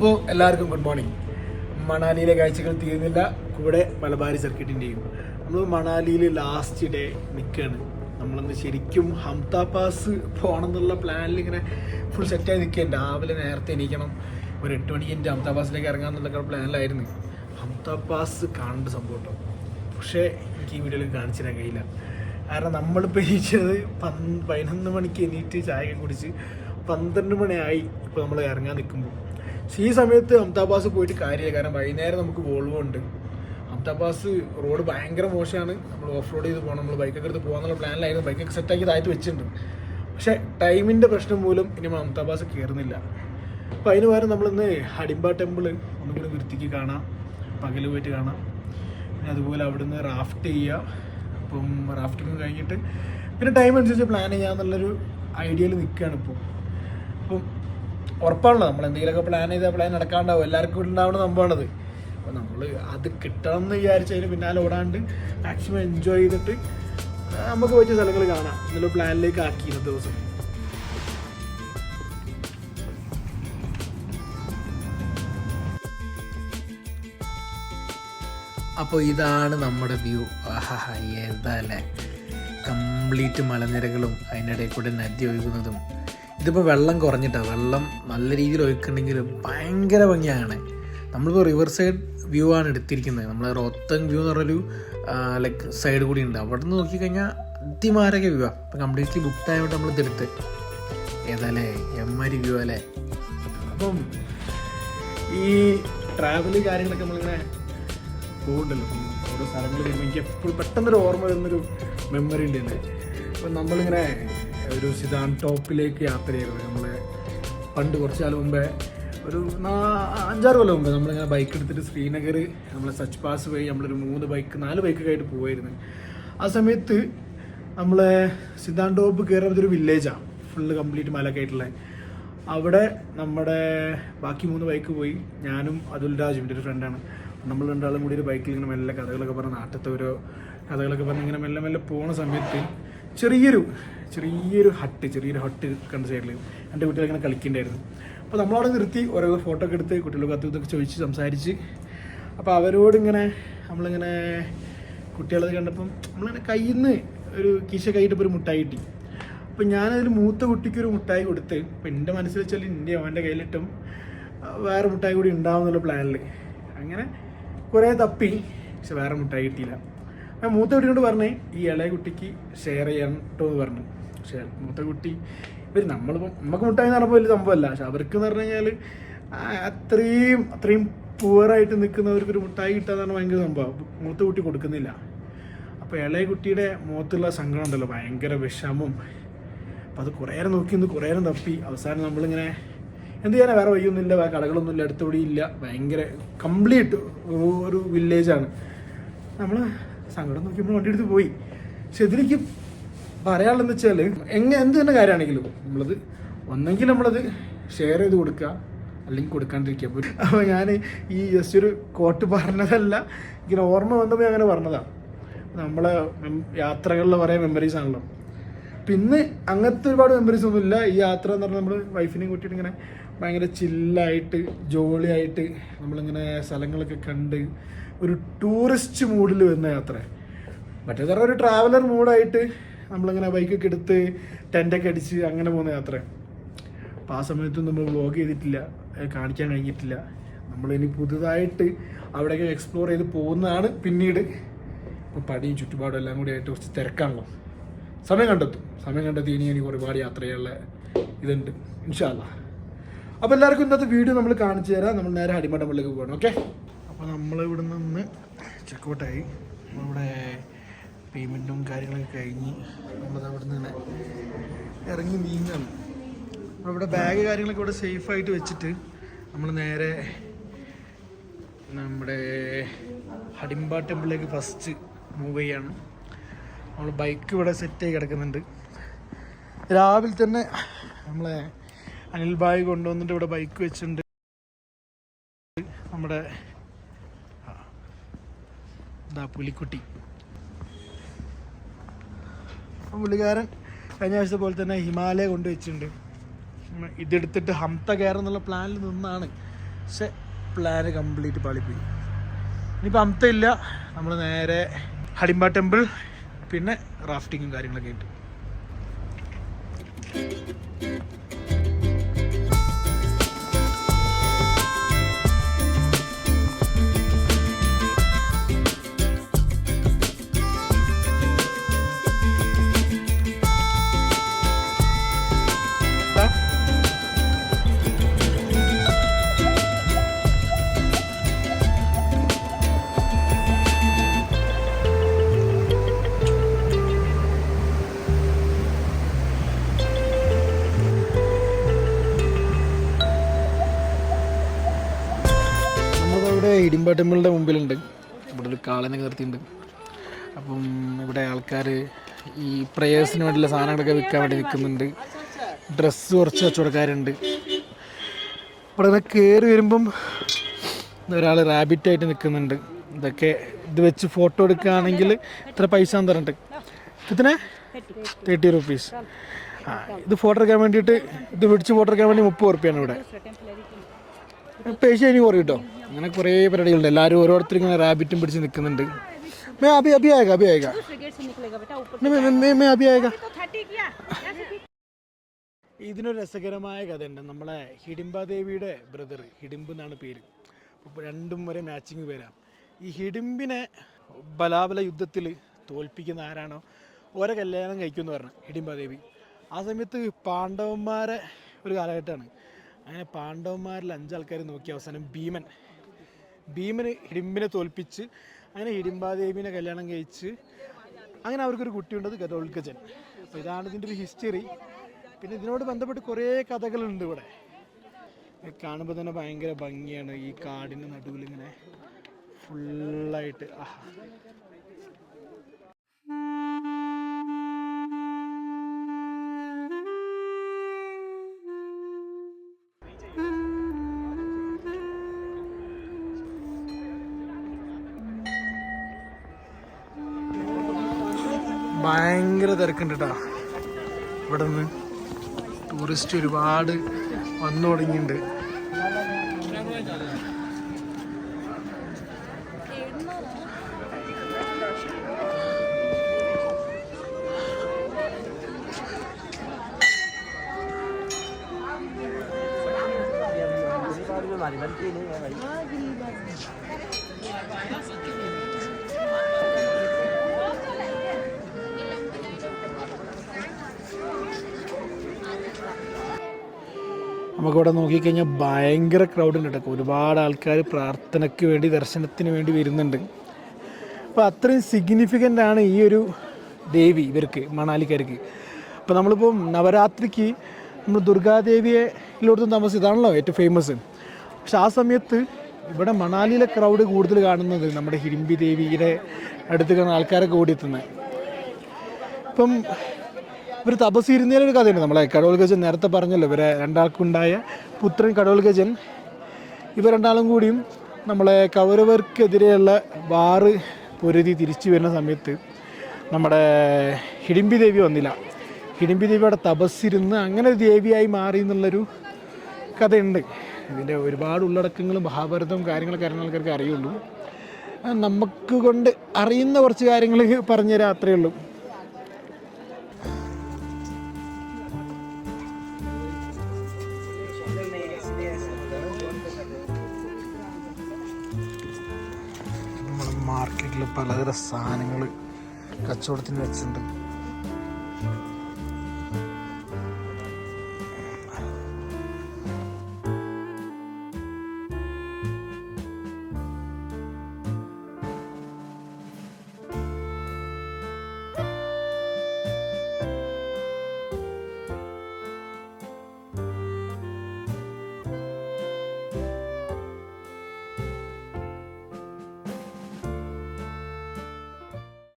അപ്പോൾ എല്ലാവർക്കും good morning മണാലിയിലെ കാഴ്ചകൾ തീരുന്നില്ല. കൂടെ മലബാരി സർക്കിട്ടിന്റെയും നമ്മൾ മണാലിയിൽ ലാസ്റ്റ് ഡേ നിൽക്കുകയാണ് നമ്മളന്ന് ശരിക്കും ഹംത പാസ് പോകണം എന്നുള്ള പ്ലാനിൽ ഇങ്ങനെ ഫുൾ സെറ്റായി നിൽക്കുകയാണ് രാവിലെ നേരത്തെ എണീക്കണം. ഒരു എട്ട് മണിക്ക് എന്റെ ഹംത പാസിലേക്ക് ഇറങ്ങാം എന്നുള്ള പ്ലാനിലായിരുന്നു ഹംത പാസ് കാണേണ്ട സംഭവം കേട്ടോ പക്ഷേ എനിക്ക് ഈ വീഡിയോയിൽ കാണിച്ചു തരാൻ കഴിയില്ല. കാരണം നമ്മളിപ്പോൾ എണീച്ചത് പന്ത് പതിനൊന്ന് മണിക്ക് എണീറ്റ് ചായ കുടിച്ച് പന്ത്രണ്ട് മണിയായി ഇപ്പോൾ നമ്മൾ ഇറങ്ങാൻ നിൽക്കുമ്പോൾ ഈ സമയത്ത് അമിതാബാസ് പോയിട്ട് കാര്യമില്ല. കാരണം വൈകുന്നേരം നമുക്ക് വോൾവോ ഉണ്ട്. അമിതാബാസ് റോഡ് ഭയങ്കര മോശമാണ്. നമ്മൾ ഓഫ് റോഡ് ചെയ്ത് പോകണം നമ്മൾ ബൈക്കൊക്കെ എടുത്ത് പോകാന്നുള്ള പ്ലാനിലായിരുന്നു ബൈക്കൊക്കെ സെറ്റാക്കി താഴ്ത്തി വെച്ചിട്ടുണ്ട്. പക്ഷേ ടൈമിന്റെ പ്രശ്നം മൂലം ഇനി നമ്മൾ അമിതാബാസ് കയറുന്നില്ല അപ്പോൾ അതിന് പകരം നമ്മളിന്ന് ഹഡിംബ ടെമ്പിൾ ഒന്നും കൂടി വൃത്തിക്ക് കാണാം. പകൽ പോയിട്ട് കാണാം. പിന്നെ അതുപോലെ അവിടുന്ന് റാഫ്റ്റ് ചെയ്യുക അപ്പം റാഫ്റ്റിംഗ് കഴിഞ്ഞിട്ട് പിന്നെ ടൈം അനുസരിച്ച് പ്ലാൻ ചെയ്യാമെന്നുള്ളൊരു ഐഡിയയിൽ നിൽക്കുകയാണ് ഇപ്പോൾ അപ്പം ഉറപ്പാണല്ലോ. നമ്മൾ എന്തെങ്കിലുമൊക്കെ പ്ലാൻ ചെയ്താൽ പ്ലാൻ നടക്കാണ്ടാവും. എല്ലാവർക്കും ഉണ്ടാവുന്ന സംഭവമാണത്. അപ്പോൾ നമ്മൾ അത് കിട്ടണം എന്ന് വിചാരിച്ചതിന് പിന്നാലെ ഓടാണ്ട് മാക്സിമം എൻജോയ് ചെയ്തിട്ട് നമുക്ക് പറ്റിയ സ്ഥലങ്ങൾ കാണാം. എന്നുള്ള പ്ലാനിലേക്ക് ആക്കി ഇന്നത്തെ ദിവസം. അപ്പോൾ ഇതാണ് നമ്മുടെ വ്യൂ. ആഹാ ഏതാല്ലേ കംപ്ലീറ്റ് മലനിരകളും അതിനിടയിൽ കൂടെ നദി ഒഴുകുന്നതും. ഇതിപ്പോൾ വെള്ളം കുറഞ്ഞിട്ടാണ് വെള്ളം നല്ല രീതിയിൽ ഒഴുക്കുന്നുണ്ടെങ്കിലും ഭയങ്കര ഭംഗിയാണ്. നമ്മളിപ്പോൾ റിവർ സൈഡ് വ്യൂ ആണ് എടുത്തിരിക്കുന്നത്. നമ്മൾ റോത്തങ് വ്യൂ എന്ന് പറഞ്ഞൊരു ലൈക്ക് സൈഡ് കൂടി ഉണ്ട്. അവിടെ നിന്ന് നോക്കിക്കഴിഞ്ഞാൽ അതിമാരക വ്യൂ ആണ് അപ്പോൾ കംപ്ലീറ്റ്ലി ബുക്ക് ആയതുകൊണ്ട് നമ്മൾ ഇതെടുത്ത് ഏതാല്ലേ എമ്മാരി വ്യൂ അല്ലേ അപ്പം ഈ ട്രാവൽ കാര്യങ്ങളൊക്കെ നമ്മളിങ്ങനെ പോകുന്നുണ്ടല്ലോ ഓരോ സ്ഥലങ്ങളിൽ എനിക്ക് എപ്പോഴും പെട്ടെന്നൊരു ഓർമ്മ വരുന്നൊരു മെമ്മറി ഉണ്ട് അപ്പം നമ്മളിങ്ങനെ ഒരു സിതാൻ ടോപ്പിലേക്ക് യാത്ര ചെയ്തത് നമ്മളെ പണ്ട് കുറച്ച് കാലം മുമ്പേ ഒരു അഞ്ചാറ് കൊല്ലം മുമ്പ് നമ്മളിങ്ങനെ ബൈക്ക് എടുത്തിട്ട് ശ്രീനഗർ നമ്മളെ സച്ച് പാസ് വഴി നമ്മളൊരു മൂന്ന് ബൈക്ക് നാല് ബൈക്കൊക്കെ ആയിട്ട് പോയിരുന്നു ആ സമയത്ത് നമ്മളെ സിദ്ധാൻ ടോപ്പ് കയറുന്നത് ഒരു വില്ലേജാണ് ഫുള്ള് കംപ്ലീറ്റ് മലൊക്കെ ആയിട്ടുള്ള. അവിടെ നമ്മുടെ ബാക്കി മൂന്ന് ബൈക്ക് പോയി. ഞാനും അതുൽ രാജും എന്റെ ഒരു ഫ്രണ്ടാണ് നമ്മൾ രണ്ടാളും കൂടി ഒരു ബൈക്കിൽ ഇങ്ങനെ മെല്ലെ കഥകളൊക്കെ പറഞ്ഞ് നാട്ടത്തെ ഓരോ കഥകളൊക്കെ പറഞ്ഞ് ഇങ്ങനെ മെല്ലെ മെല്ലെ പോകുന്ന സമയത്ത് ചെറിയൊരു ചെറിയൊരു ഹട്ട് ചെറിയൊരു ഹട്ട് കണ്ട സൈഡിൽ എന്റെ കുട്ടികൾ ഇങ്ങനെ കളിക്കണ്ടായിരുന്നു. അപ്പോൾ നമ്മളവിടെ നിർത്തി ഓരോ ഫോട്ടോ ഒക്കെ എടുത്ത് കുട്ടികളൊക്കെ അത് ഇതൊക്കെ ചോദിച്ച് സംസാരിച്ച്. അപ്പോൾ അവരോട് ഇങ്ങനെ നമ്മളിങ്ങനെ കുട്ടികളത് കണ്ടപ്പം നമ്മളിങ്ങനെ കയ്യിൽ നിന്ന് ഒരു കീശ കൈയിട്ടപ്പോൾ ഒരു മുട്ടായി കിട്ടി. അപ്പം ഞാനതിൽ മൂത്ത കുട്ടിക്കൊരു മുട്ടായി കൊടുത്ത് അപ്പം എന്റെ മനസ്സിൽ വെച്ചാൽ എന്റെ അവന്റെ കയ്യിലിട്ടും വേറെ മുട്ടായി കൂടി ഉണ്ടാവും എന്നുള്ള പ്ലാനിൽ അങ്ങനെ കുറേ തപ്പി പക്ഷെ വേറെ മുട്ടായി കിട്ടിയില്ല. മൂത്ത കുട്ടിയോട് പറഞ്ഞേ ഈ ഇളയ കുട്ടിക്ക് ഷെയർ ചെയ്യണം കേട്ടോ എന്ന് പറഞ്ഞു. പക്ഷേ മൂത്ത കുട്ടി ഇവർ നമ്മളിപ്പം നമുക്ക് മുട്ടായി പറഞ്ഞപ്പോൾ വലിയ സംഭവമല്ല. പക്ഷെ അവർക്ക് എന്ന് പറഞ്ഞു കഴിഞ്ഞാൽ അത്രയും അത്രയും പുവറായിട്ട് നിൽക്കുന്നവർക്ക് ഒരു മുട്ടായി കിട്ടാന്ന് പറഞ്ഞാൽ ഭയങ്കര സംഭവം. മൂത്ത കുട്ടി കൊടുക്കുന്നില്ല. അപ്പോൾ ഇളയ കുട്ടിയുടെ മുഖത്തുള്ള സങ്കടം ഉണ്ടല്ലോ. ഭയങ്കര വിഷമം അപ്പോൾ അത് കുറേ നേരം നോക്കി നിന്ന് കുറേ നേരം തപ്പി. അവസാനം നമ്മളിങ്ങനെ എന്ത് ചെയ്യാനാ? വേറെ വഴിയൊന്നുമില്ല. വേറെ കടകളൊന്നുമില്ല. അടുത്തവിടെ ഇല്ല. ഭയങ്കര കംപ്ലീറ്റ് ഒരു വില്ലേജാണ് നമ്മൾ സങ്കടം നോക്കി നമ്മൾ വണ്ടി എടുത്ത് പോയി. പക്ഷെ ഇതിലേക്ക് പറയാനുള്ളതെന്ന് വെച്ചാൽ എങ്ങനെ എന്ത് തന്നെ കാര്യമാണെങ്കിലും നമ്മളത് ഒന്നെങ്കിൽ നമ്മളത് ഷെയർ ചെയ്ത് കൊടുക്കുക അല്ലെങ്കിൽ കൊടുക്കാണ്ടിരിക്കുക. അപ്പോൾ ഞാൻ ഈ ജസ്റ്റ് ഒരു കോട്ട് പറഞ്ഞതല്ല ഇങ്ങനെ ഓർമ്മ വന്നപ്പോൾ അങ്ങനെ പറഞ്ഞതാണ് നമ്മളെ യാത്രകളിൽ കുറേ മെമ്മറീസ് ആണല്ലോ. പിന്നെ അങ്ങനത്തെ ഒരുപാട് മെമ്മറീസ് ഒന്നും ഇല്ല ഈ യാത്ര എന്ന് പറഞ്ഞാൽ നമ്മൾ വൈഫിനെയും കൂട്ടിയിട്ട് ഇങ്ങനെ ഭയങ്കര ചില്ലായിട്ട് ജോളിയായിട്ട് നമ്മളിങ്ങനെ സ്ഥലങ്ങളൊക്കെ കണ്ട് ഒരു ടൂറിസ്റ്റ് മൂഡിൽ വരുന്ന യാത്ര. മറ്റേ പറഞ്ഞാൽ ഒരു ട്രാവലർ മൂഡായിട്ട് നമ്മളിങ്ങനെ ബൈക്കൊക്കെ എടുത്ത് ടെന്റൊക്കെ അടിച്ച് അങ്ങനെ പോകുന്ന യാത്ര. അപ്പോൾ ആ സമയത്തും നമ്മൾ വ്ലോഗ് ചെയ്തിട്ടില്ല കാണിക്കാൻ കഴിഞ്ഞിട്ടില്ല. നമ്മളിനി പുതുതായിട്ട് അവിടെയൊക്കെ എക്സ്പ്ലോർ ചെയ്ത് പോകുന്നതാണ് പിന്നീട്. ഇപ്പോൾ പടിയും ചുറ്റുപാടും എല്ലാം കൂടി ആയിട്ട് കുറച്ച് തിരക്കാണല്ലോ. സമയം കണ്ടെത്തും. സമയം കണ്ടെത്തി ഇനി എനിക്ക് ഒരുപാട് യാത്ര ചെയ്യാനുള്ള ഇതുണ്ട്. ഇൻഷാല്ല അപ്പോൾ എല്ലാവർക്കും ഇന്നത്തെ വീഡിയോ നമ്മൾ കാണിച്ചു തരാം. നമ്മൾ നേരെ അടിമ ടമ്പിളിലേക്ക് പോകണം ഓക്കെ? അപ്പോൾ നമ്മൾ ഇവിടെ നിന്ന് ചെക്കൗട്ടായി. നമ്മളിവിടെ പേയ്മെന്റും കാര്യങ്ങളൊക്കെ കഴിഞ്ഞ് നമ്മൾ അവിടെ നിന്ന് ഇറങ്ങി നീങ്ങാണ്. അവിടെ ബാഗ് കാര്യങ്ങളൊക്കെ ഇവിടെ സേഫായിട്ട് വെച്ചിട്ട് നമ്മൾ നേരെ നമ്മുടെ ഹഡിംബ ടെമ്പിളിലേക്ക് ഫസ്റ്റ് മൂവ് ചെയ്യാണ്. നമ്മൾ ബൈക്ക് ഇവിടെ സെറ്റ് സെറ്റായി കിടക്കുന്നുണ്ട്. രാവിലെ തന്നെ നമ്മളെ അനിൽ ബായ് കൊണ്ടുവന്നിട്ട് ഇവിടെ ബൈക്ക് വെച്ചിട്ടുണ്ട്. നമ്മുടെ ഇതാ പുലിക്കുട്ടി. പുള്ളിക്കാരൻ കഴിഞ്ഞ ആഴ്ച പോലെ തന്നെ ഹിമാലയ കൊണ്ടുവച്ചിട്ടുണ്ട് വെച്ചിട്ടുണ്ട്. ഇതെടുത്തിട്ട് ഹംത കയറുന്നുള്ള പ്ലാനിൽ നിന്നാണ്. പക്ഷെ പ്ലാന് കംപ്ലീറ്റ് പാളിപ്പോയി. ഇനിയിപ്പോൾ ഹംത ഇല്ല. നമ്മൾ നേരെ ഹടിമ്പ ടെമ്പിൾ പിന്നെ റാഫ്റ്റിങ്ങും കാര്യങ്ങളൊക്കെ ആയിട്ട്. നമ്മളിവിടെ ഇടിമ്പ ടെമ്പിളിന്റെ മുമ്പിലുണ്ട്. ഇവിടെ ഒരു കാളനെ നിർത്തിയിട്ടുണ്ട് അപ്പം ഇവിടെ ആൾക്കാർ ഈ പ്രേയേഴ്സിന് വേണ്ടിയുള്ള സാധനങ്ങളൊക്കെ വിൽക്കാൻ വേണ്ടി നിൽക്കുന്നുണ്ട്. ഡ്രസ്സ് കുറച്ച് കച്ചവടക്കാരുണ്ട്. ഇവിടെ ഇങ്ങനെ കയറി വരുമ്പം ഒരാൾ റാബിറ്റായിട്ട് നിൽക്കുന്നുണ്ട്. ഇതൊക്കെ ഇത് വെച്ച് ഫോട്ടോ എടുക്കുകയാണെങ്കിൽ ഇത്ര പൈസ എന്ന് പറഞ്ഞിട്ട്. തേർട്ടി റുപ്പീസ് ആ ഇത് ഫോട്ടോ എടുക്കാൻ വേണ്ടിയിട്ട് ഇത് പിടിച്ച് ഫോട്ടോ എടുക്കാൻ വേണ്ടി മുപ്പത് റുപ്യാണ് ഇവിടെ. പൈസ ഇനി കുറയും കേട്ടോ അങ്ങനെ കുറേ പരിപാടികളുണ്ട്. എല്ലാവരും ഓരോരുത്തർ ഇങ്ങനെ റാബിറ്റും പിടിച്ച് നിൽക്കുന്നുണ്ട്. മേ അഭി അഭി ആയേക്കാം അഭി ഇതിനൊരു രസകരമായ കഥയുണ്ട്. നമ്മളെ ഹിഡിംബ ദേവിയുടെ ബ്രദർ ഹിഡിംബ് എന്നാണ് പേര്. അപ്പോൾ രണ്ടും വരെ മാച്ചിങ് വരാം ഈ ഹിഡിംബിനെ ബലാബല യുദ്ധത്തിൽ തോൽപ്പിക്കുന്ന ആരാണോ ഓരോ കല്യാണം കഴിക്കുമെന്ന് പറഞ്ഞു ഹിഡിംബ ദേവി. ആ സമയത്ത് പാണ്ഡവന്മാരെ ഒരു കാലഘട്ടമാണ്. അങ്ങനെ പാണ്ഡവന്മാരിൽ അഞ്ചാൾക്കാർ നോക്കി അവസാനം ഭീമൻ ഭീമന് ഹിഡിംബിനെ തോൽപ്പിച്ച് അങ്ങനെ ഹിഡിംബാദേവിനെ കല്യാണം കഴിച്ച് അങ്ങനെ അവർക്കൊരു കുട്ടിയുണ്ടത് ഗതോൽഗജൻ. അപ്പോൾ ഇതാണ് ഇതിന്റെ ഒരു ഹിസ്റ്ററി പിന്നെ ഇതിനോട് ബന്ധപ്പെട്ട് കുറേ കഥകളുണ്ട് ഇവിടെ. കാണുമ്പോൾ തന്നെ ഭയങ്കര ഭംഗിയാണ് ഈ കാടിന്റെ നടുവിൽ ഇങ്ങനെ ഫുള്ളായിട്ട് ആഹാ. ഭയങ്കര തിരക്കുണ്ട് കേട്ടോ ഇവിടെ നിന്ന് ടൂറിസ്റ്റ് ഒരുപാട് വന്നു തുടങ്ങിയിട്ടുണ്ട് നമുക്കിവിടെ നോക്കിക്കഴിഞ്ഞാൽ ഭയങ്കര ക്രൗഡ് ഉണ്ട് കേട്ടോ ഒരുപാട് ആൾക്കാർ പ്രാർത്ഥനയ്ക്ക് വേണ്ടി ദർശനത്തിന് വേണ്ടി വരുന്നുണ്ട്. അപ്പോൾ അത്രയും സിഗ്നിഫിക്കന്റ് ആണ് ഈ ഒരു ദേവി ഇവർക്ക് മണാലിക്കാർക്ക്. അപ്പോൾ നമ്മളിപ്പോൾ നവരാത്രിക്ക് നമ്മൾ ദുർഗാദേവിയെ എല്ലായിടത്തും ഇതാണല്ലോ ഏറ്റവും ഫേമസ് പക്ഷെ ആ സമയത്ത് ഇവിടെ മണാലിയിലെ ക്രൗഡ് കൂടുതൽ കാണുന്നത് നമ്മുടെ ഹിരിമ്പി ദേവിയുടെ അടുത്ത് കാണുന്ന ആൾക്കാരൊക്കെ ഓടിയെത്തുന്നത് ഇപ്പം ഇവർ തപസ് ഒരു കഥയുണ്ട്. നമ്മളെ കടോൾ ഗജൻ നേരത്തെ പറഞ്ഞല്ലോ ഇവരെ രണ്ടാൾക്കുണ്ടായ പുത്രൻ കടോൾ ഗജൻ. ഇവർ രണ്ടാളും കൂടിയും നമ്മളെ കൗരവർക്കെതിരെയുള്ള വാറ് പൊരുതി തിരിച്ചു വരുന്ന സമയത്ത് നമ്മുടെ ഹിഡിമ്പി ദേവി വന്നില്ല. ഹിഡിമ്പി ദേവിയുടെ തപസ്സിരുന്ന് അങ്ങനെ ഒരു ദേവിയായി മാറി എന്നുള്ളൊരു കഥയുണ്ട്. ഇതിന്റെ ഒരുപാട് ഉള്ളടക്കങ്ങളും മഹാഭാരതവും കാര്യങ്ങളൊക്കെ അറിയുന്ന ആൾക്കാർക്ക് അറിയുള്ളൂ. നമുക്ക് കൊണ്ട് അറിയുന്ന കുറച്ച് കാര്യങ്ങൾ പറഞ്ഞുതരാം അത്രയേ ഉള്ളൂ. മാർക്കറ്റിൽ പലതരം സാധനങ്ങൾ കച്ചവടത്തിന് വെച്ചിട്ടുണ്ട്.